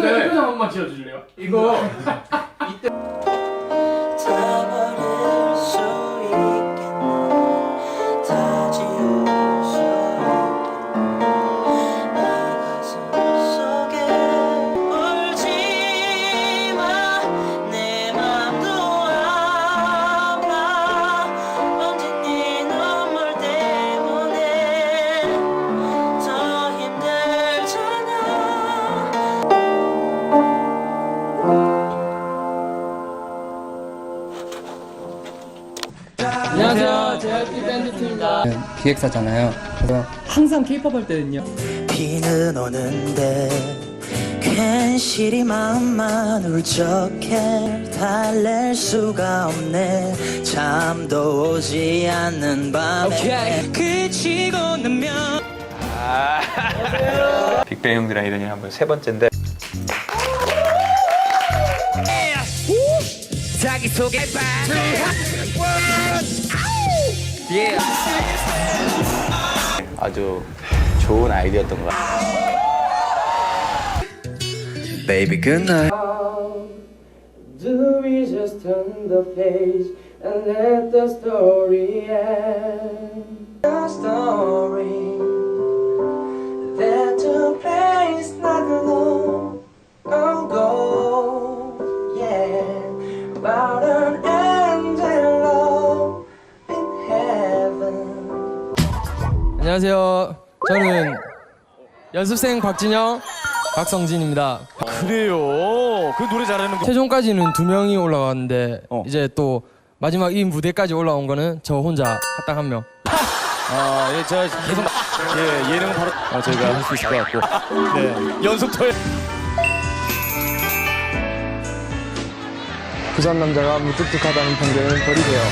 표정 표정 한 번만 지어줄래요? 이거 기획사잖아요. 그래서 항상 케이팝 할 때는요. 비는 오는데 괜시리 마음만 울적해 달랠 수가 없네. 잠도 오지 않는 밤에 그치고 나면 빅뱅 형들이랑 이러니 한번 세 번째인데. 자기소개 아주 좋은 아이디어였던 것 같아요. Baby good night Do we just turn the page and let the story end? The story 안녕하세요. 저는 연습생 박진영, 박성진입니다. 그래요. 그 노래 잘하는 거. 최종까지는 두 명이 올라왔는데 이제 또 마지막 이 무대까지 올라온 거는 저 혼자 합당 한 명. 아, 예, 제가 계속 예 예능은 바로 아, 저희가 할 수 있을 것 같고. 네, 토 부산 남자가 무뚝뚝하다는 편견을 버리세요.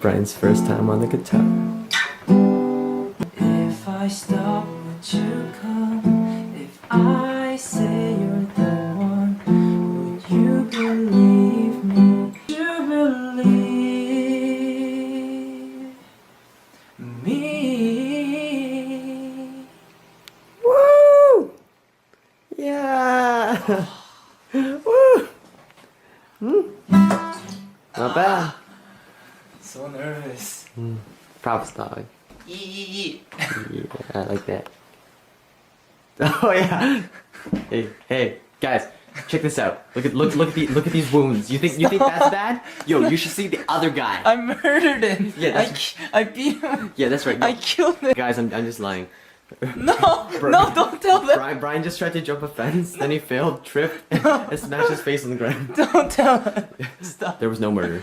Brian's first time on the guitar. If I stop, would you come? If I say you're the one, would you believe me? Would You believe me? Woo! Yeah. Woo. Hmm. Not bad. Nervous. Props, dog. Yeah, I like that. Oh yeah. Hey, hey, guys, check this out. Look at look look at the, look at these wounds. You think you think that's bad? Yo, you should see the other guy. I murdered him. Yeah, I, that's- ki- I beat him. Yeah, that's right. No, I killed him. guys, I'm I'm just lying. No, no, don't tell them. Brian Brian just tried to jump a fence, then he failed, tripped, and smashed his face on the ground. Don't tell them. Stop. There was no murder.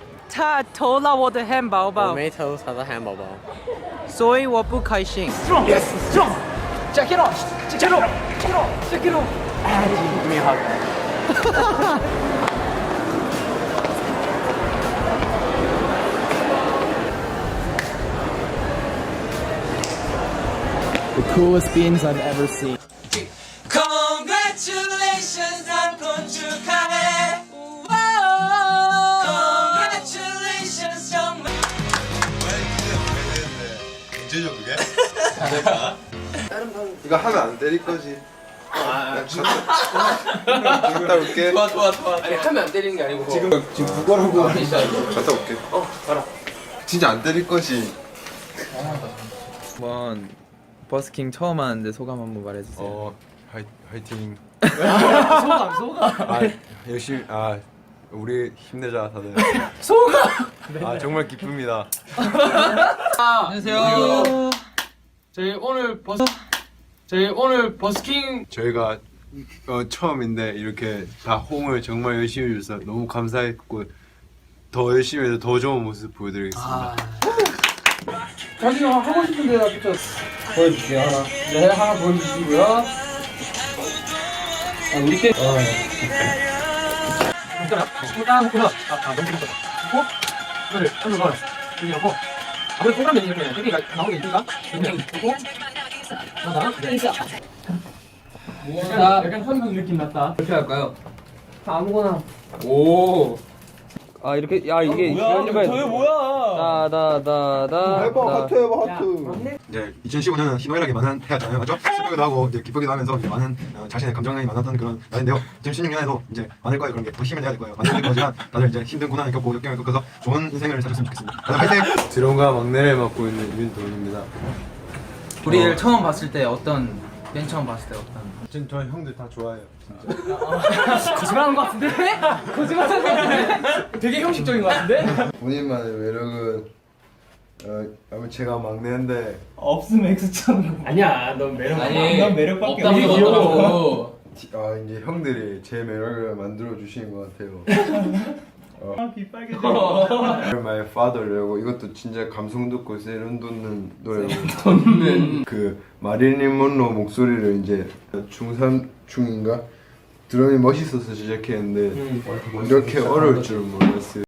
他偷了我的汉堡包，没偷他的汉堡包。所以我不开心。 The coolest beans I've ever seen. Congratulations, 난 건 이거 하면 안 때릴 거지. 아, 갔다 올게. 좋아 좋아 좋아. 아니 하면 안 때리는 게 아니고 지금 지금 국어라고. 갔다 올게. 어, 가라. 진짜 안 때릴 거지. 한번 버스킹 처음 하는데 소감 한번 말해주세요. 어, 화이, 화이팅. 소감 소감. 아, 열심히 아 우리 힘내자 다들. 소감. 아 정말 기쁩니다. 안녕하세요. 저희 오늘 버스 저희 오늘 버스킹 저희가 어, 처음인데 이렇게 다 호응을 정말 열심히 해줘서 너무 감사했고 더 열심히 해서 더 좋은 모습 보여드리겠습니다. 자기 하고 싶은 데다 붙여 보여줄게요 하나 네 하나 보여주시고요 아 우리 때 어. 딱 놓고서 아, 아 너무 재밌다 놓고 이거를 한번 넣어요 여기 넣고 아무래도 동그라미 이렇게 여기가 나오게 있으니까 여기 놓고 하나 네. 자 약간 선수 느낌 났다 어떻게 할까요? 아무거나 오. 아 이렇게 야 이게 뭐야? 저게 뭐야? 다다다다. 해봐 하트 해봐 하트. 이제 2015년은 희노애락이 많은 해였잖아요, 맞죠? 슬프기도 하고 이제 기쁘기도 하면서 이제 많은 어, 자신의 감정이 많았던 그런 날인데요. 2016년에도 이제 많을 거예요 그런 게 더 힘을 내야 될 거예요. 많을 거지만 다들 이제 힘든 고난을 겪고 역경을 겪어서 좋은 인생을 사셨으면 좋겠습니다. 다들 화이팅! 드럼과 막내를 맡고 있는 윤도훈입니다. 우리를 처음 봤을 때 어떤 맨 처음 봤을 때 어떤 지금 저 형들 다 좋아해요. 거짓말하는 것 같은데? 거짓말하는 것 같은데? 되게 형식적인 것 같은데? 본인만의 매력은 어, 아무 제가 막내인데. 아니야 넌 매력 아니 넌 매력밖에 거더라고. 아 이제 형들이 제 매력을 만들어 주시는 것 같아요. 어. My Father라고 이것도 진짜 감성 듣고 세련 돋는 노래고. 그 마릴린 먼로 목소리를 이제 중3 중인가? 드럼이 멋있어서 시작했는데 이렇게 어려울 줄 몰랐어요.